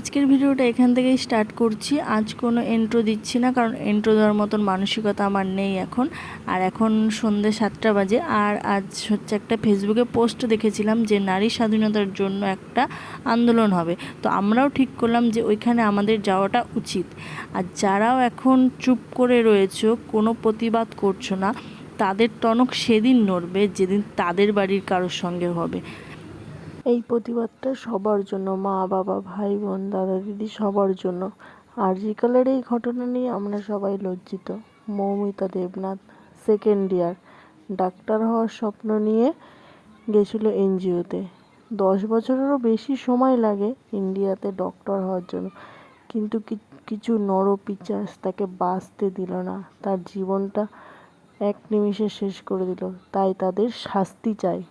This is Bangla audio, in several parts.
আজকের ভিডিওটা এখান থেকেই স্টার্ট করছি। আজ কোনো এন্ট্রো দিচ্ছি না, কারণ এন্ট্রো দেওয়ার মতন মানসিকতা আমার নেই এখন। আর এখন সন্ধ্যে সাতটা বাজে, আর আজ হচ্ছে একটা ফেসবুকে পোস্ট দেখেছিলাম যে নারী স্বাধীনতার জন্য একটা আন্দোলন হবে। তো আমরাও ঠিক করলাম যে ওইখানে আমাদের যাওয়াটা উচিত। আর যারাও এখন চুপ করে রয়েছে, কোনো প্রতিবাদ করছ না, তাদের টনক সেদিন নড়বে যেদিন তাদের বাড়ির কারোর সঙ্গে হবে। এই প্রতিবাদটা সবার জন্য, মা, বাবা, ভাই, বোন, দাদা, দিদি, সবার জন্য। আর জিকালের এই ঘটনা নিয়ে আমরা সবাই লজ্জিত। Moumita Debnath second year doctor হওয়ার স্বপ্ন নিয়ে গেছিল এনজিওতে। দশ বছরেরও বেশি সময় লাগে ইন্ডিয়াতে ডক্টর হওয়ার জন্য। কিন্তু কিছু নরপিচাস তাকে বাঁচতে দিল না। তার জীবনটা এক নিমিষে শেষ করে দিল। তাই তাদের শাস্তি চাই।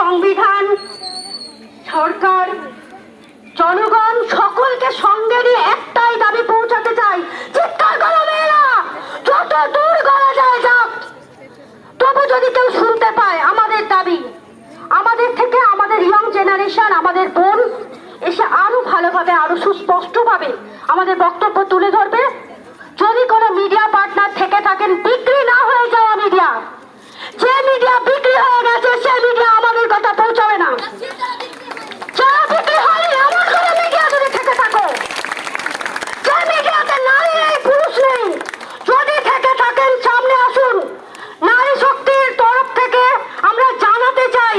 সংবিধান, সরকার, জনগণ সকলকে সঙ্গে নিয়ে একটাই দাবি পৌঁছাতে চাই। চিৎকার করো মেয়েরা! যত দূর গলা যায় যাক। তবু যদি কেউ শুনতে পায় আমাদের দাবি, আমাদের থেকে আমাদের ইয়ং জেনারেশন আমাদের বোন এসে আরও ভালোভাবে, আরও সুস্পষ্টভাবে আমাদের বক্তব্য তুলে ধরবে। যদি কোনো মিডিয়া পার্টনার থেকে থাকেন বিক্রি না হয়ে যাওয়া মিডিয়া যে মিডিয়া বিক্রি হয়ে গেছে সে মিডিয়া আমাদের কথা পৌঁছাবে না যারা বিক্রি হয়নি এমন কোনো মিডিয়া যদি থেকে থাকো যে মিডিয়াতে নারী নেই পুরুষ নেই যদি থেকে থাকেন সামনে আসুন নারী শক্তির তরফ থেকে আমরা জানাতে চাই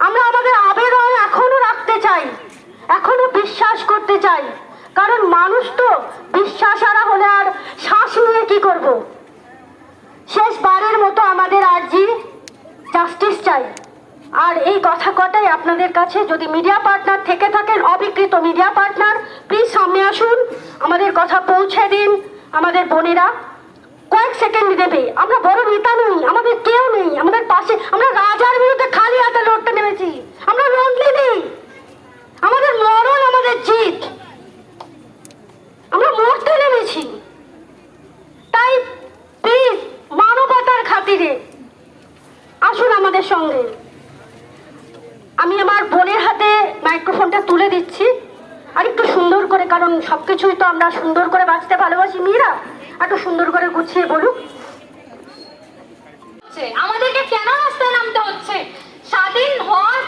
আমরা আমাদের আবেদন এখনও রাখতে চাই এখনও বিশ্বাস করতে চাই কারণ মানুষ তো বিশ্বাস হারা হলে আর শ্বাস নিয়ে কি করব? শেষবারের মতো আমাদের আর্জি জাস্টিস চাই। আর এই কথা কটাই আপনাদের কাছে যদি মিডিয়া পার্টনার থেকে থাকেন, অবিকৃত মিডিয়া পার্টনার প্লিজ সামনে আসুন, আমাদের কথা পৌঁছে দিন, আমাদের বোনেরা। কয়েক সেকেন্ড দেবে। আমরা বড় নেতা নই, আমাদের কেউ নেই, আমাদের পাশে আমরা রাজার বিরুদ্ধে খালি হাতে লড়তে নেমেছি। আমরা লড়লি নেই। আমাদের মরণ আমাদের জিত আমরা মরতে নেমেছি তাই প্লিজ মানবতার খাতিরে আসুন আমাদের সঙ্গে। আমি আমার বোনের হাতে মাইক্রোফোনটা তুলে দিচ্ছি। আর একটু সুন্দর করে, কারণ সবকিছুই তো আমরা সুন্দর করে বাঁচতে ভালোবাসি। মেয়েরা একটু সুন্দর করে গুছিয়ে বলুক। আমাদেরকে কেন রাস্তায় নামতে হচ্ছে? স্বাধীন হওয়ার